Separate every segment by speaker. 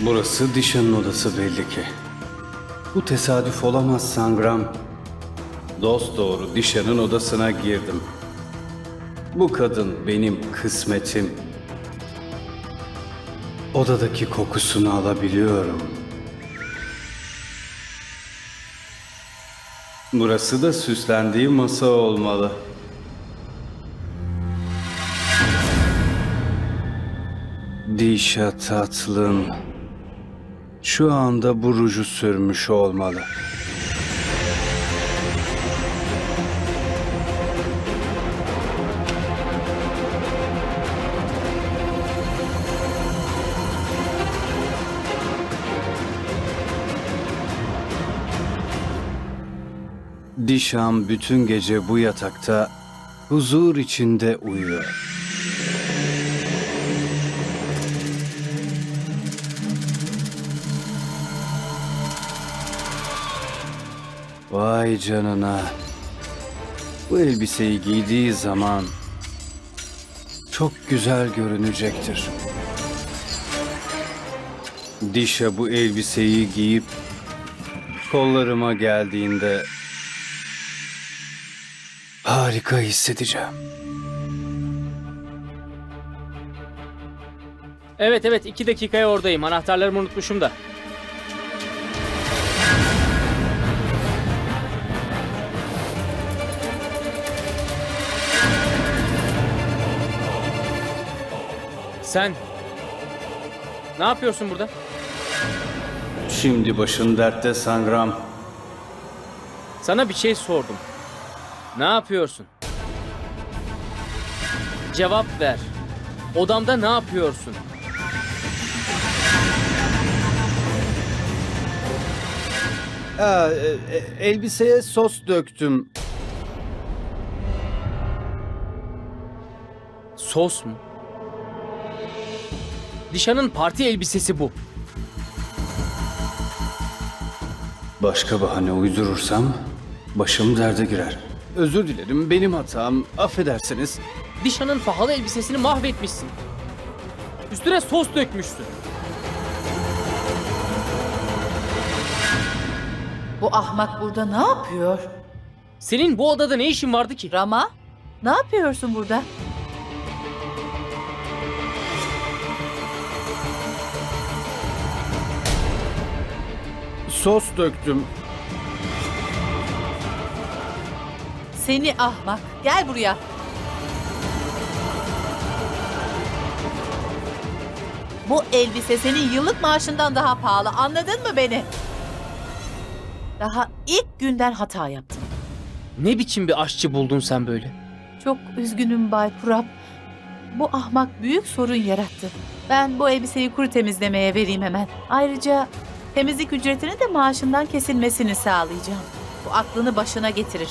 Speaker 1: Burası Dişan'ın odası belli ki. Bu tesadüf olamaz Sangram. Dost doğru Dişan'ın odasına girdim. Bu kadın benim kısmetim. Odadaki kokusunu alabiliyorum. Burası da süslendiği masa olmalı. Dişa tatlım. Şu anda bu ruju sürmüş olmalı. Dişam bütün gece bu yatakta huzur içinde uyuyor. Vay canına. Bu elbiseyi giydiği zaman çok güzel görünecektir. Dişe bu elbiseyi giyip kollarıma geldiğinde harika hissedeceğim.
Speaker 2: Evet evet iki dakikaya oradayım. Anahtarlarımı unutmuşum da. Sen ne yapıyorsun burada?
Speaker 1: Şimdi başın dertte Sangram.
Speaker 2: Sana bir şey sordum. Ne yapıyorsun? Cevap ver. Odamda ne yapıyorsun?
Speaker 1: Aa, e, e, elbiseye sos döktüm.
Speaker 2: Sos mu? Dişan'ın parti elbisesi bu.
Speaker 1: Başka bahane uydurursam başım derde girer. Özür dilerim benim hatam. Affedersiniz.
Speaker 2: Dişan'ın pahalı elbisesini mahvetmişsin. Üstüne sos dökmüşsün.
Speaker 3: Bu ahmak burada ne yapıyor?
Speaker 2: Senin bu odada ne işin vardı ki?
Speaker 3: Rama, ne yapıyorsun burada?
Speaker 1: Sos döktüm.
Speaker 3: Seni ahmak, gel buraya. Bu elbise senin yıllık maaşından daha pahalı, anladın mı beni? Daha ilk günden hata yaptın.
Speaker 2: Ne biçim bir aşçı buldun sen böyle?
Speaker 3: Çok üzgünüm Bay Kurap. Bu ahmak büyük sorun yarattı. Ben bu elbiseyi kuru temizlemeye vereyim hemen. Ayrıca temizlik ücretini de maaşından kesilmesini sağlayacağım. Bu aklını başına getirir.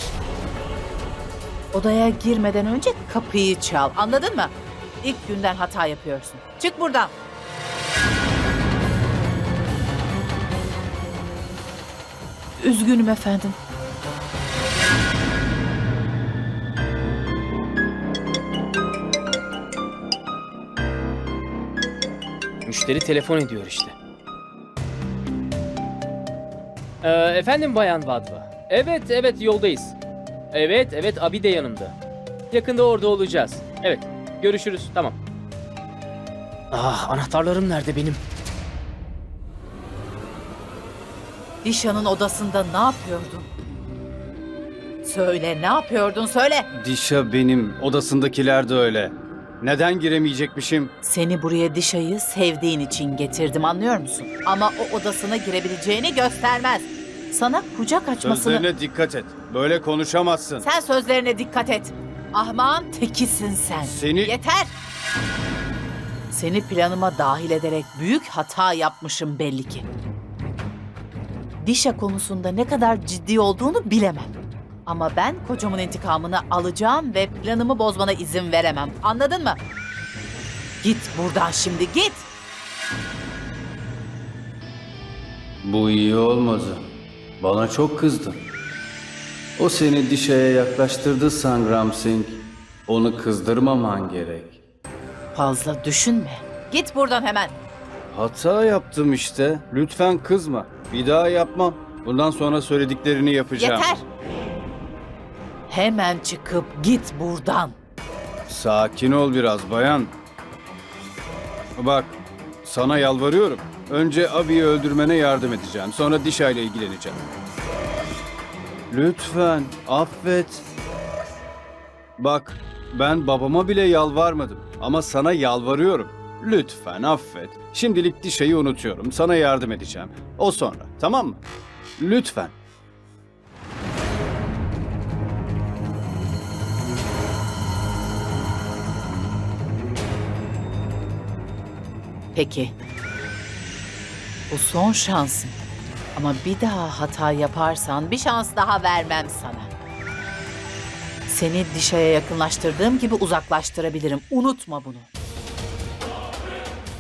Speaker 3: Odaya girmeden önce kapıyı çal. Anladın mı? İlk günden hata yapıyorsun. Çık buradan. Üzgünüm efendim.
Speaker 2: Müşteri telefon ediyor işte. Ee, efendim Bayan Vadva. Evet evet yoldayız. Evet evet abi de yanımda. Yakında orada olacağız. Evet görüşürüz tamam. Ah anahtarlarım nerede benim?
Speaker 3: Dişan'ın odasında ne yapıyordun? Söyle ne yapıyordun söyle.
Speaker 1: Dişa benim, odasındakiler de öyle. Neden giremeyecekmişim?
Speaker 3: Seni buraya Dişa'yı sevdiğin için getirdim anlıyor musun? Ama o odasına girebileceğini göstermez. Sana kucak açmasını...
Speaker 1: Sözlerine dikkat et. Böyle konuşamazsın.
Speaker 3: Sen sözlerine dikkat et. Ahman tekisin sen.
Speaker 1: Seni-
Speaker 3: Yeter. Seni planıma dahil ederek büyük hata yapmışım belli ki. Dişa konusunda ne kadar ciddi olduğunu bilemem. Ama ben kocamın intikamını alacağım ve planımı bozmana izin veremem. Anladın mı? Git buradan şimdi git.
Speaker 1: Bu iyi olmadı. Bana çok kızdın. O seni dişeye yaklaştırdı Sangram Singh. Onu kızdırmaman gerek.
Speaker 3: Fazla düşünme. Git buradan hemen.
Speaker 1: Hata yaptım işte. Lütfen kızma. Bir daha yapmam. Bundan sonra söylediklerini yapacağım.
Speaker 3: Yeter. Hemen çıkıp git buradan.
Speaker 1: Sakin ol biraz bayan. Bak, sana yalvarıyorum. Önce abiyi öldürmene yardım edeceğim. Sonra Dişa ile ilgileneceğim. Lütfen, affet. Bak, ben babama bile yalvarmadım. Ama sana yalvarıyorum. Lütfen affet. Şimdilik Dişa'yı unutuyorum. Sana yardım edeceğim. O sonra, tamam mı? Lütfen.
Speaker 3: Peki. Bu son şansın. Ama bir daha hata yaparsan bir şans daha vermem sana. Seni dişaya yakınlaştırdığım gibi uzaklaştırabilirim. Unutma bunu.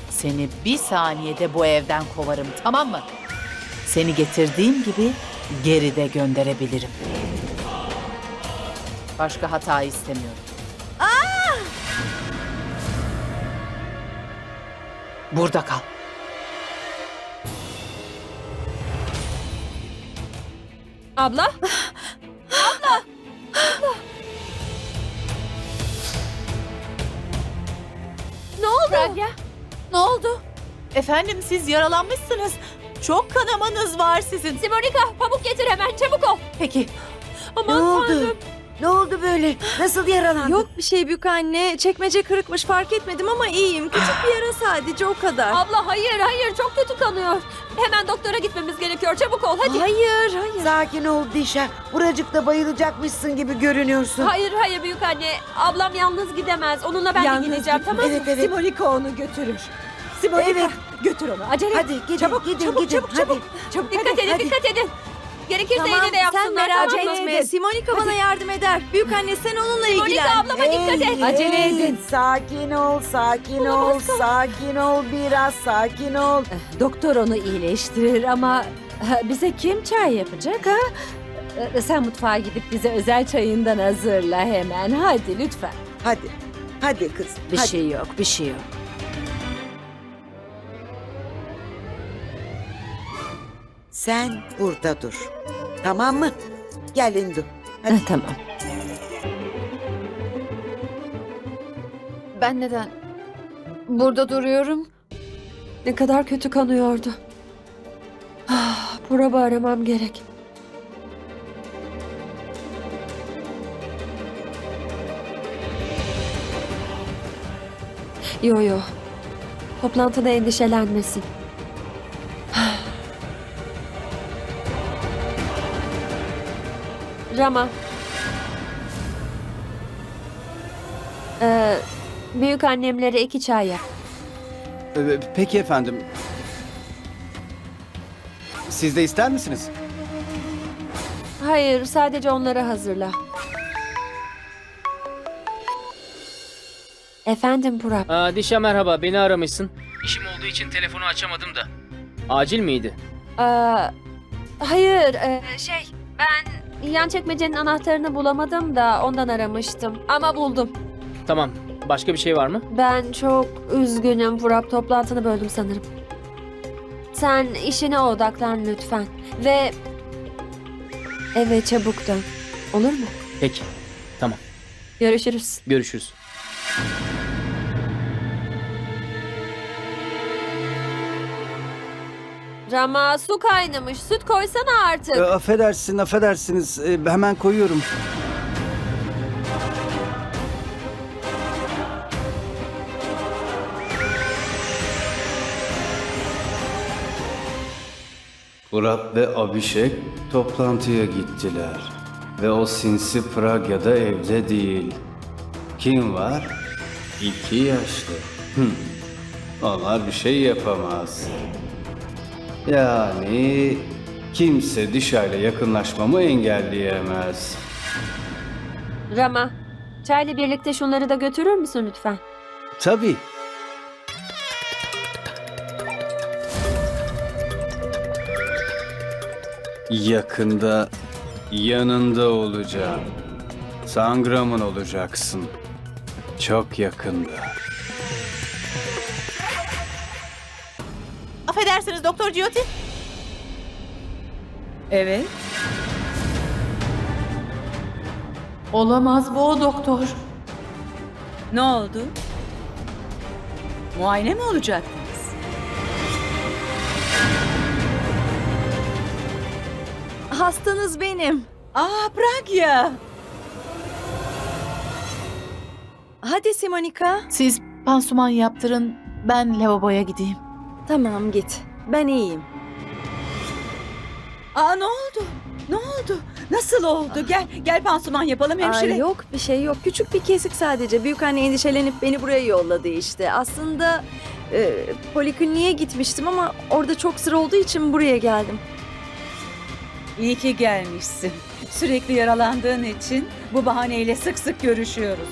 Speaker 3: Seni bir saniyede bu evden kovarım tamam mı? Seni getirdiğim gibi geri de gönderebilirim. Başka hata istemiyorum. Burada kal.
Speaker 4: Abla?
Speaker 3: Ne oldu?
Speaker 4: Pragya?
Speaker 3: Ne oldu? Efendim siz yaralanmışsınız. Çok kanamanız var sizin.
Speaker 4: Simonika pamuk getir hemen çabuk ol.
Speaker 3: Peki
Speaker 4: Aman
Speaker 5: Ne oldu?
Speaker 4: tanrım.
Speaker 5: Ne oldu böyle? Nasıl yaralandın?
Speaker 6: Yok bir şey büyük anne. Çekmece kırıkmış fark etmedim ama iyiyim. Küçük bir yara sadece o kadar.
Speaker 4: Abla hayır hayır çok kötü kanıyor. Hemen doktora gitmemiz gerekiyor çabuk ol hadi.
Speaker 6: Hayır hayır.
Speaker 5: Sakin ol Dişa. Buracıkta bayılacakmışsın gibi görünüyorsun.
Speaker 4: Hayır hayır büyük anne. Ablam yalnız gidemez. Onunla ben
Speaker 6: Yalnız
Speaker 4: de gideceğim
Speaker 6: gitme.
Speaker 4: tamam mı?
Speaker 5: Evet evet.
Speaker 6: Simonika onu götürür. Simonika
Speaker 5: Evet.
Speaker 6: götür onu. Acele et.
Speaker 5: Hadi gidin
Speaker 6: Çabuk,
Speaker 5: gidin
Speaker 6: çabuk,
Speaker 5: gidin.
Speaker 6: çabuk,
Speaker 5: hadi.
Speaker 6: çabuk. Çabuk
Speaker 4: Dikkat
Speaker 6: hadi,
Speaker 4: edin
Speaker 6: hadi.
Speaker 4: dikkat edin. Gerekirse
Speaker 6: Tamam
Speaker 4: yine de yapsınlar
Speaker 6: sen merak
Speaker 4: tamam
Speaker 6: etme. Simonika bana yardım eder. Büyük anne sen onunla
Speaker 4: Monika
Speaker 6: ilgilen.
Speaker 4: ablama dikkat et.
Speaker 6: Acele
Speaker 5: hey,
Speaker 6: edin.
Speaker 5: Sakin ol, sakin ol, sakin ol biraz, sakin ol.
Speaker 6: Doktor onu iyileştirir ama ha, bize kim çay yapacak ha? Ee, Sen mutfağa gidip bize özel çayından hazırla hemen. Hadi lütfen.
Speaker 5: Hadi, hadi kız.
Speaker 6: Bir
Speaker 5: hadi.
Speaker 6: şey yok, bir şey yok.
Speaker 5: Sen burada dur. Tamam mı? Gel Indu. Hadi.
Speaker 6: Ha, tamam.
Speaker 7: Ben neden burada duruyorum?
Speaker 6: Ne kadar kötü kanıyordu. Ah, Purab'ı aramam gerek. Yo yo. Toplantıda endişelenmesin. Rama. Ee, büyük annemlere iki çay yap.
Speaker 1: Ee, Peki efendim. Siz de ister misiniz?
Speaker 6: Hayır, sadece onları hazırla. Efendim Purap.
Speaker 2: Aa, Dişa merhaba beni aramışsın. İşim olduğu için telefonu açamadım da. Acil miydi?
Speaker 6: Aa, hayır, e, şey ben yan çekmecenin anahtarını bulamadım da ondan aramıştım. Ama buldum.
Speaker 2: Tamam. Başka bir şey var mı?
Speaker 6: Ben çok üzgünüm Purap. Toplantını böldüm sanırım. Sen işine odaklan lütfen. Ve eve çabuk dön. Olur mu?
Speaker 2: Peki.
Speaker 6: Görüşürüz.
Speaker 2: Görüşürüz.
Speaker 6: Rama su kaynamış. Süt koysana artık.
Speaker 1: Ee, affedersin, affedersiniz. Ee, hemen koyuyorum. Murat ve Abişek toplantıya gittiler. Ve o sinsi Pragya'da evde değil. Kim var? İki yaşlı. Hıh. Onlar bir şey yapamaz. Yani kimse dışarıyla yakınlaşmamı engelleyemez.
Speaker 6: Rama, çayla birlikte şunları da götürür müsün lütfen?
Speaker 1: Tabii. Yakında Yanında olacağım. Sangram'ın olacaksın. Çok yakında.
Speaker 3: Affedersiniz Doktor Jyoti.
Speaker 8: Evet.
Speaker 3: Olamaz bu o doktor.
Speaker 8: Ne oldu? Muayene mi olacaktınız?
Speaker 6: Hastanız benim.
Speaker 8: Aa Pragya.
Speaker 6: Hadi Simonika.
Speaker 3: Siz pansuman yaptırın. Ben lavaboya gideyim.
Speaker 6: Tamam git. Ben iyiyim.
Speaker 8: Aa ne oldu? Ne oldu? Nasıl oldu? Gel gel pansuman yapalım hemşire.
Speaker 9: Ay yok bir şey yok. Küçük bir kesik sadece. Büyük anne endişelenip beni buraya yolladı işte. Aslında e, polikliniğe gitmiştim ama orada çok sıra olduğu için buraya geldim.
Speaker 8: İyi ki gelmişsin. Sürekli yaralandığın için bu bahaneyle sık sık görüşüyoruz.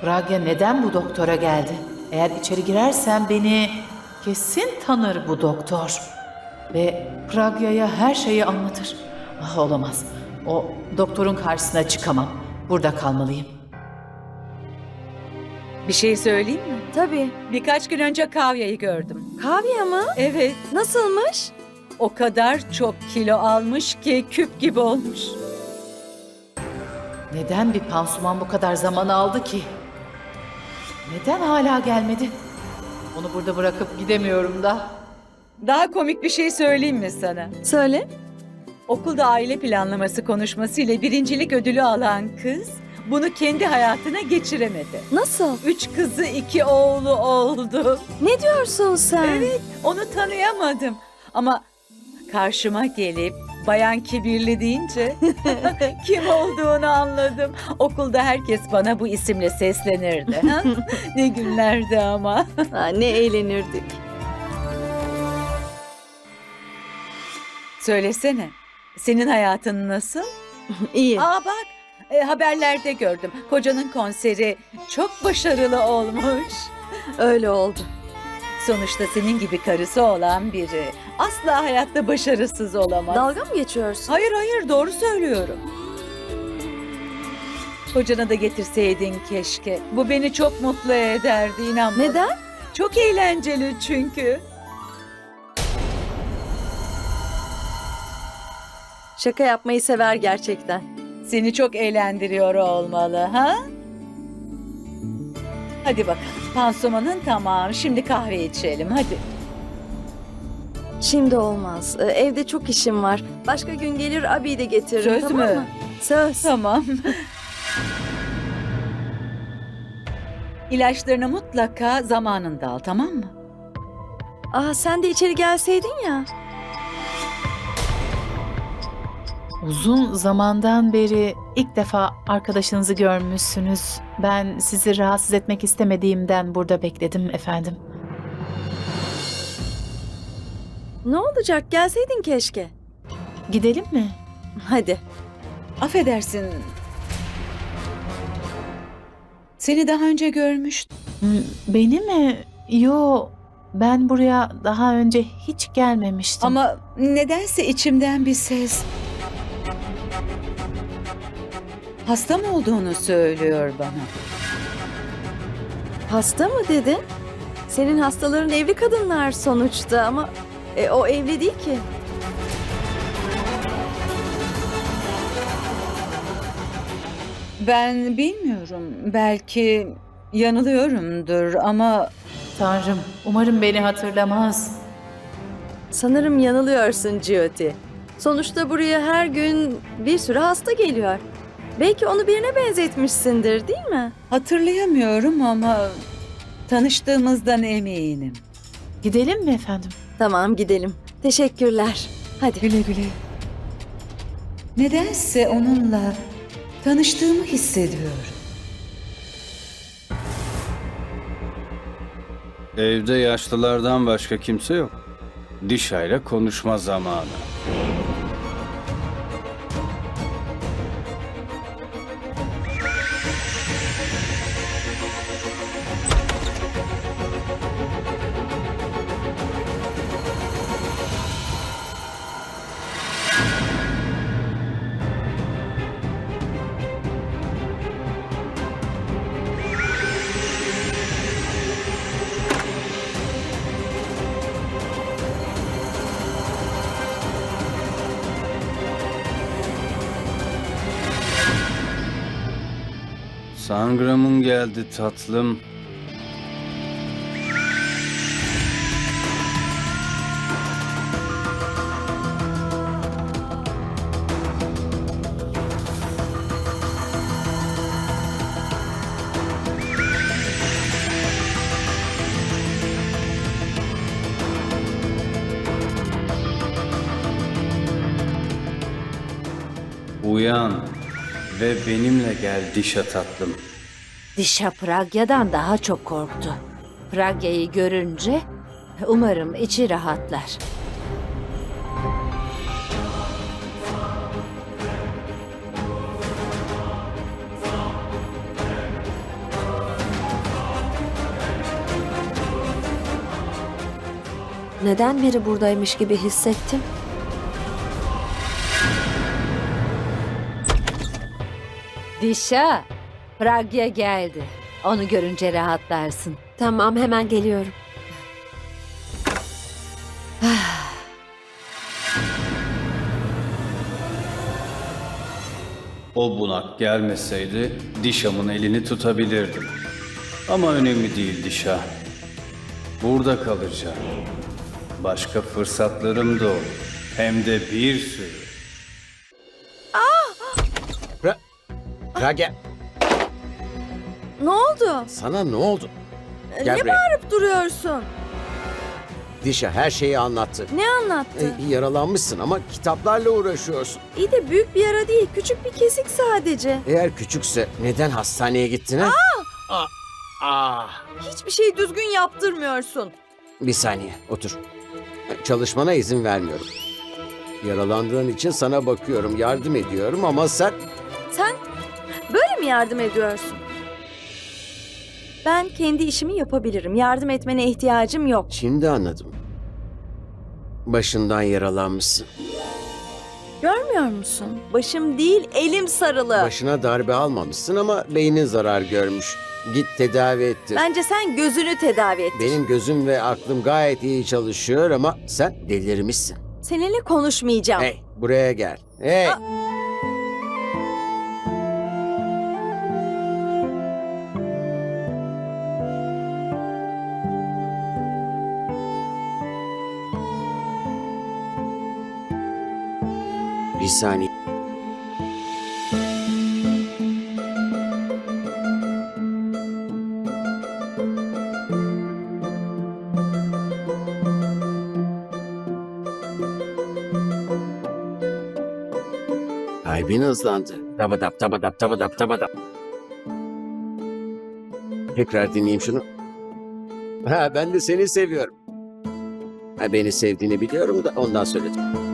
Speaker 3: Pragya neden bu doktora geldi? Eğer içeri girersem beni kesin tanır bu doktor. Ve Pragya'ya her şeyi anlatır. Ah olamaz. O doktorun karşısına çıkamam. Burada kalmalıyım.
Speaker 8: Bir şey söyleyeyim mi?
Speaker 9: Tabii.
Speaker 8: Birkaç gün önce Kavya'yı gördüm.
Speaker 9: Kavya mı?
Speaker 8: Evet,
Speaker 9: Nasılmış?
Speaker 8: o kadar çok kilo almış ki küp gibi olmuş.
Speaker 3: Neden bir pansuman bu kadar zaman aldı ki? Neden hala gelmedi? Onu burada bırakıp gidemiyorum da.
Speaker 8: Daha komik bir şey söyleyeyim mi sana?
Speaker 9: Söyle.
Speaker 8: Okulda aile planlaması konuşmasıyla birincilik ödülü alan kız bunu kendi hayatına geçiremedi.
Speaker 9: Nasıl?
Speaker 8: Üç kızı iki oğlu oldu.
Speaker 9: Ne diyorsun sen?
Speaker 8: Evet, onu tanıyamadım. Ama karşıma gelip bayan kibirli deyince kim olduğunu anladım. Okulda herkes bana bu isimle seslenirdi. ha? ne günlerdi ama.
Speaker 9: Ha, ne eğlenirdik.
Speaker 8: Söylesene, senin hayatın nasıl?
Speaker 9: İyi.
Speaker 8: Aa bak, e, haberlerde gördüm. Kocanın konseri çok başarılı olmuş.
Speaker 9: Öyle oldu.
Speaker 8: Sonuçta senin gibi karısı olan biri asla hayatta başarısız olamaz.
Speaker 9: Dalga mı geçiyorsun?
Speaker 8: Hayır hayır doğru söylüyorum. Kocana da getirseydin keşke. Bu beni çok mutlu ederdi inan bana.
Speaker 9: Neden?
Speaker 8: Çok eğlenceli çünkü.
Speaker 9: Şaka yapmayı sever gerçekten.
Speaker 8: Seni çok eğlendiriyor olmalı ha? Hadi bakalım. Pansumanın tamam. Şimdi kahve içelim hadi.
Speaker 9: Şimdi olmaz. Ee, Evde çok işim var. Başka gün gelir abiyi de getiririm
Speaker 8: Söz
Speaker 9: tamam
Speaker 8: mü?
Speaker 9: mı? Söz.
Speaker 8: Tamam. İlaçlarını mutlaka zamanında al tamam mı?
Speaker 9: Aa sen de içeri gelseydin ya.
Speaker 3: Uzun zamandan beri ilk defa arkadaşınızı görmüşsünüz. Ben sizi rahatsız etmek istemediğimden burada bekledim efendim.
Speaker 9: Ne olacak? Gelseydin keşke.
Speaker 3: Gidelim mi?
Speaker 9: Hadi.
Speaker 8: Affedersin. Seni daha önce görmüştüm.
Speaker 3: Hmm, Beni mi? Yo, ben buraya daha önce hiç gelmemiştim.
Speaker 8: Ama nedense içimden bir ses hasta mı olduğunu söylüyor bana.
Speaker 9: Hasta mı dedin? Senin hastaların evli kadınlar sonuçta ama e, o evli değil ki.
Speaker 8: Ben bilmiyorum. Belki yanılıyorumdur ama
Speaker 3: Tanrım, umarım beni hatırlamaz.
Speaker 9: Sanırım yanılıyorsun Jyoti. Sonuçta buraya her gün bir sürü hasta geliyor. Belki onu birine benzetmişsindir değil mi?
Speaker 8: hatırlayamıyorum ama tanıştığımızdan eminim.
Speaker 3: Gidelim mi efendim?
Speaker 9: Tamam gidelim. Teşekkürler. Hadi.
Speaker 8: Güle güle. Nedense onunla tanıştığımı hissediyorum.
Speaker 1: Evde yaşlılardan başka kimse yok. Dişa ile konuşma zamanı. Sangram'ın geldi tatlım. Uyan ve benimle gel dişa tatlım.
Speaker 10: Dişa Pragya'dan daha çok korktu. Pragya'yı görünce umarım içi rahatlar.
Speaker 6: Neden biri buradaymış gibi hissettim?
Speaker 10: Dişa, Pragya geldi. Onu görünce rahatlarsın.
Speaker 6: Tamam hemen geliyorum.
Speaker 1: O bunak gelmeseydi Dişam'ın elini tutabilirdim. Ama önemli değil Dişa. Burada kalacağım. Başka fırsatlarım da olur. Hem de bir sürü.
Speaker 11: Rage,
Speaker 9: Ne oldu?
Speaker 11: sana ne oldu?
Speaker 9: E,
Speaker 11: Gel
Speaker 9: ne
Speaker 11: buraya.
Speaker 9: bağırıp duruyorsun?
Speaker 11: Dişa her şeyi anlattı.
Speaker 9: Ne anlattı?
Speaker 11: E, yaralanmışsın ama kitaplarla uğraşıyorsun.
Speaker 9: İyi de büyük bir yara değil, küçük bir kesik sadece.
Speaker 11: Eğer küçükse neden hastaneye gittin ha? Aa! Aa!
Speaker 9: Hiçbir şeyi düzgün yaptırmıyorsun.
Speaker 11: Bir saniye, otur. Çalışmana izin vermiyorum. Yaralandığın için sana bakıyorum, yardım ediyorum ama sen...
Speaker 9: Sen yardım ediyorsun? Ben kendi işimi yapabilirim. Yardım etmene ihtiyacım yok.
Speaker 11: Şimdi anladım. Başından yaralanmışsın.
Speaker 9: Görmüyor musun? Başım değil, elim sarılı.
Speaker 11: Başına darbe almamışsın ama beynin zarar görmüş. Git tedavi ettir.
Speaker 9: Bence sen gözünü tedavi et.
Speaker 11: Benim gözüm ve aklım gayet iyi çalışıyor ama sen delirmişsin.
Speaker 9: Seninle konuşmayacağım.
Speaker 11: Hey buraya gel. Hey.
Speaker 9: Aa!
Speaker 11: Saniye. Kalbin hızlandı. Tabadap tabadap tabadap tabadap. Tekrar dinleyeyim şunu. Ha ben de seni seviyorum. Ha, beni sevdiğini biliyorum da ondan söyledim.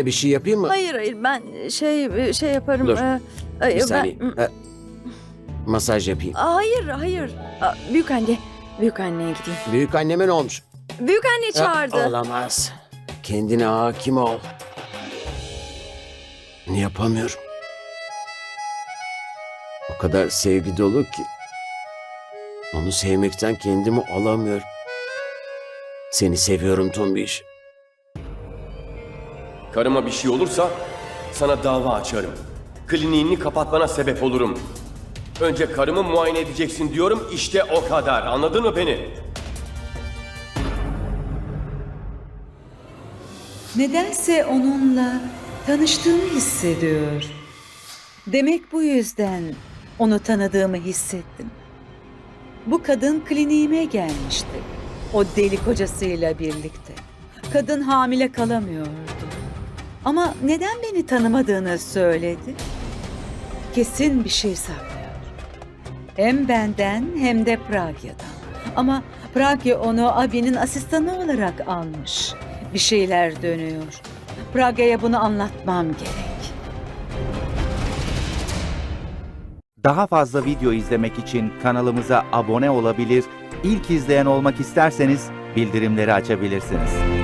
Speaker 11: E, bir şey yapayım mı?
Speaker 9: Hayır hayır ben şey şey yaparım.
Speaker 11: Dur.
Speaker 9: E,
Speaker 11: Bir
Speaker 9: ben-
Speaker 11: saniye. Ha, masaj yapayım.
Speaker 9: Aa, hayır hayır. Aa, büyük anne. Büyük anneye gideyim.
Speaker 11: Büyük anneme ne olmuş?
Speaker 9: Büyük anne
Speaker 11: Ha,
Speaker 9: çağırdı.
Speaker 11: Olamaz. Kendine hakim ol. Yapamıyorum. O kadar sevgi dolu ki. Onu sevmekten kendimi alamıyorum. Seni seviyorum Tombiş.
Speaker 12: Karıma bir şey olursa sana dava açarım. Kliniğini kapatmana sebep olurum. Önce karımı muayene edeceksin diyorum işte o kadar. Anladın mı beni?
Speaker 8: Nedense onunla tanıştığımı hissediyor. Demek bu yüzden onu tanıdığımı hissettim. Bu kadın kliniğime gelmişti. O deli kocasıyla birlikte. Kadın hamile kalamıyordu. Ama neden beni tanımadığını söyledi. Kesin bir şey saklıyor. Hem benden hem de Pragya'dan. Ama Pragya onu abinin asistanı olarak almış. Bir şeyler dönüyor. Pragya'ya bunu anlatmam gerek.
Speaker 13: Daha fazla video izlemek için kanalımıza abone olabilir, ilk izleyen olmak isterseniz bildirimleri açabilirsiniz.